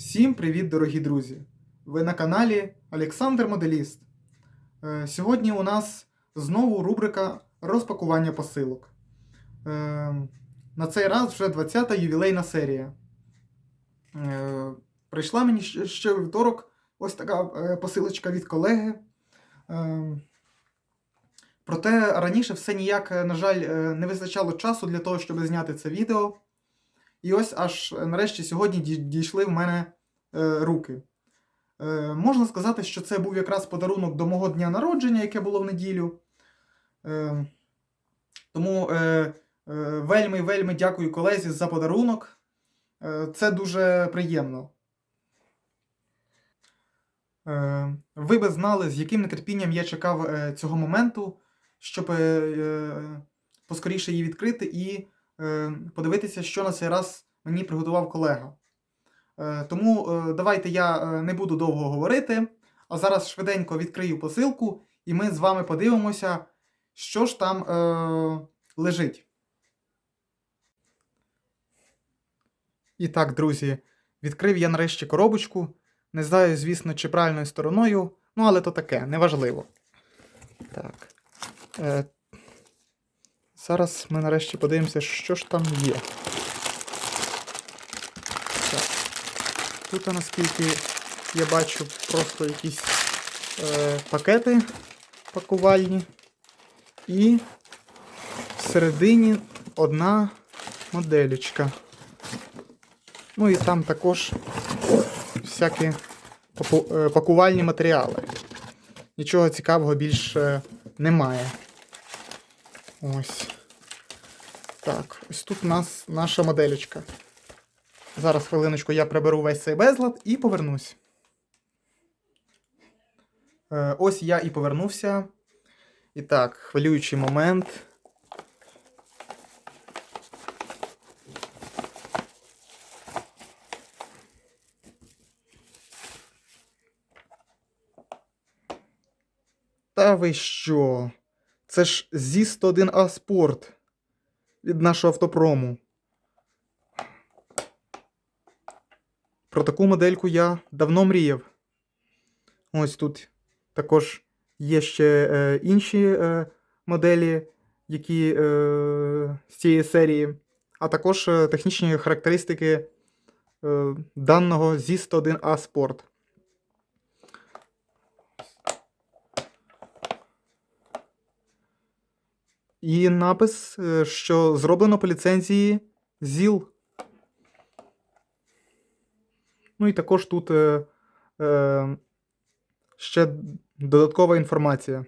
Всім привіт, дорогі друзі! Ви на каналі Олександр Моделіст. Е, Сьогодні у нас знову рубрика розпакування посилок. Е, На цей раз вже 20-та ювілейна серія. Е, Прийшла мені ще вівторок ось така посилочка від колеги. Проте раніше все ніяк, на жаль, не вистачало часу для того, щоб зняти це відео. І ось аж е, нарешті сьогодні дійшли в мене е, руки. Е, можна сказати, що це був якраз подарунок до мого дня народження, яке було в неділю. Тому е, е, вельми вельми дякую колезі за подарунок. Це дуже приємно. Ви би знали, з яким нетерпінням я чекав цього моменту, щоб поскоріше її відкрити і подивитися, що на цей раз мені приготував колега. Е, Тому е, давайте я е, не буду довго говорити, а зараз швиденько відкрию посилку, і ми з вами подивимося, що ж там е, лежить. І так, друзі, відкрив я нарешті коробочку. Не знаю, звісно, чи правильною стороною, ну але то таке, неважливо. Так. Е, зараз ми нарешті подивимося, що ж там є. Так. Тут, наскільки я бачу, просто якісь е, пакети пакувальні. І всередині одна моделечка. Ну і там також всякі е, пакувальні матеріали. Нічого цікавого більше немає. Ось. Так, ось тут у нас наша моделечка. Зараз хвилиночку я приберу весь цей безлад і повернусь. Е, ось я і повернувся. І так, хвилюючий момент. Та ви що? Це ж зі 101А Спорт від нашого автопрому. Про таку модельку я давно мріяв. Ось тут також є ще е, інші е, моделі, які е, з цієї серії, а також е, технічні характеристики е, даного зі 101А Sport. І напис, е, що зроблено по ліцензії ЗІЛ. Ну і також тут е, е, ще додаткова інформація.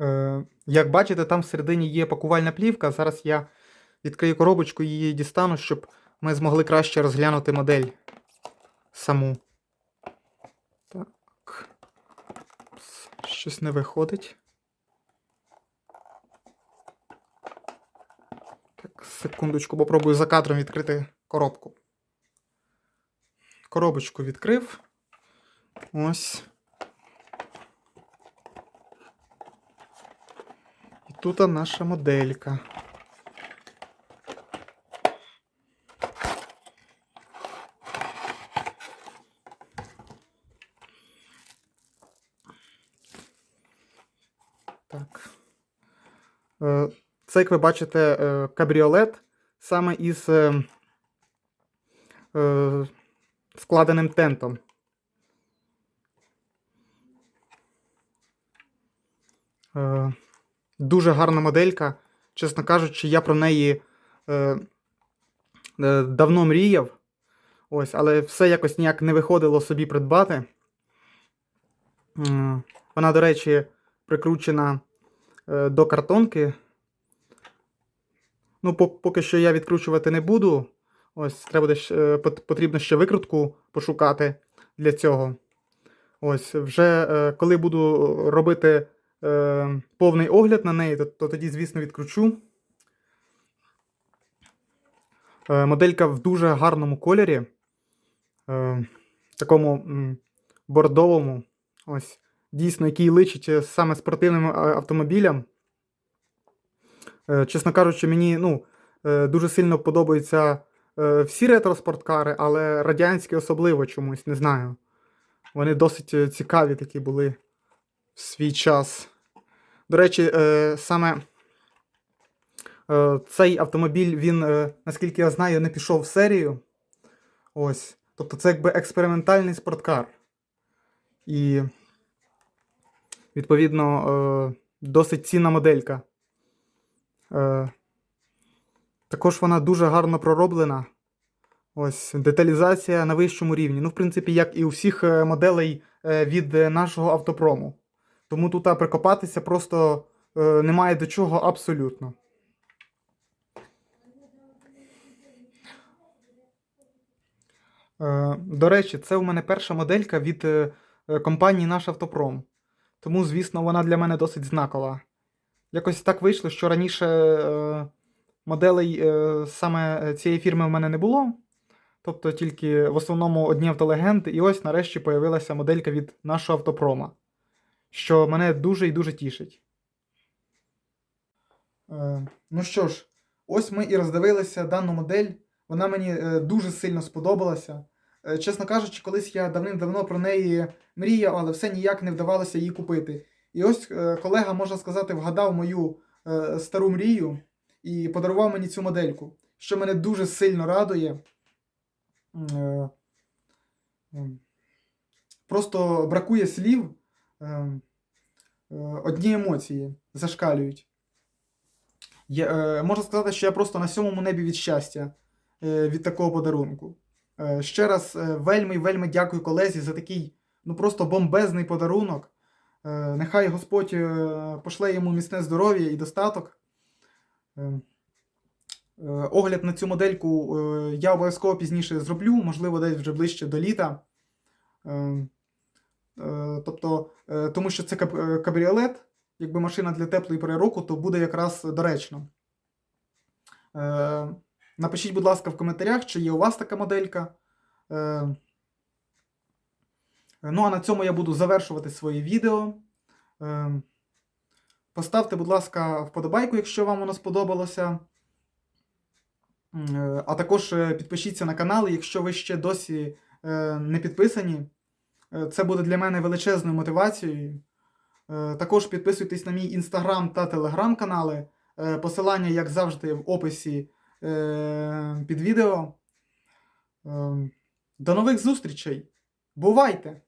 Е, як бачите, там всередині є пакувальна плівка. Зараз я відкрию коробочку і її дістану, щоб ми змогли краще розглянути модель саму. Так. Пс, Щось не виходить. Так, секундочку, попробую за кадром відкрити коробку. Коробочку відкрив. Ось. І тут наша моделька. Так. Е, Це, як ви бачите, е, кабріолет саме із е, складеним тентом. Дуже гарна моделька. Чесно кажучи, я про неї давно мріяв. Ось, але все якось ніяк не виходило собі придбати. Вона, до речі, прикручена е, до картонки. Ну, поки що я відкручувати не буду. Ось, треба буде, е, пот- потрібно ще викрутку пошукати для цього. Ось, вже е, коли буду робити повний огляд на неї, то, то тоді, звісно, відкручу. Моделька в дуже гарному кольорі. Такому бордовому. Ось, дійсно, який личить е, саме спортивним автомобілям. Е, Чесно кажучи, мені ну, е, дуже сильно подобаються е, всі ретро-спорткари, але радянські особливо чомусь, не знаю. Вони досить е, цікаві такі були в свій час. До речі, е, саме е, цей автомобіль, він, е, наскільки я знаю, не пішов в серію. Ось. Тобто це якби експериментальний спорткар. І, відповідно, е, досить цінна моделька. Е, також вона дуже гарно пророблена. Ось, деталізація на вищому рівні. Ну, в принципі, як і у всіх е, моделей від нашого автопрому. Тому тут прикопатися просто немає до чого абсолютно. До речі, це у мене перша моделька від компанії Наш Автопром. Тому, звісно, вона для мене досить знакова. Якось так вийшло, що раніше е, моделей е, саме цієї фірми в мене не було. Тобто тільки в основному одні автолегенди, і ось нарешті появилася моделька від нашого автопрома, що мене дуже і дуже тішить. Е, ну що ж, ось ми і роздивилися дану модель. Вона мені е, дуже сильно сподобалася. Е, чесно кажучи, колись я давним-давно про неї мріяв, але все ніяк не вдавалося її купити. І ось е, колега, можна сказати, вгадав мою е, стару мрію і подарував мені цю модельку, що мене дуже сильно радує. Просто бракує слів, одні емоції зашкалюють. Можна сказати, що я просто на сьомому небі від щастя від такого подарунку. Е, ще раз е, вельми вельми дякую колезі за такий ну просто бомбезний подарунок. Е, нехай Господь пошле йому міцне здоров'я і достаток. Огляд на цю модельку я обов'язково пізніше зроблю, можливо, десь вже ближче до літа. Тобто, тому що це кабріолет, якби машина для теплої пори року, то буде якраз доречно. Напишіть, будь ласка, в коментарях, чи є у вас така моделька. Е, ну, а на цьому я буду завершувати своє відео. Е, поставте, будь ласка, вподобайку, якщо вам воно сподобалося. Е, А також підпишіться на канал, якщо ви ще досі не підписані. Це буде для мене величезною мотивацією. Також підписуйтесь на мій інстаграм та телеграм-канали. Посилання, як завжди, в описі під відео. Е, До нових зустрічей! Бувайте!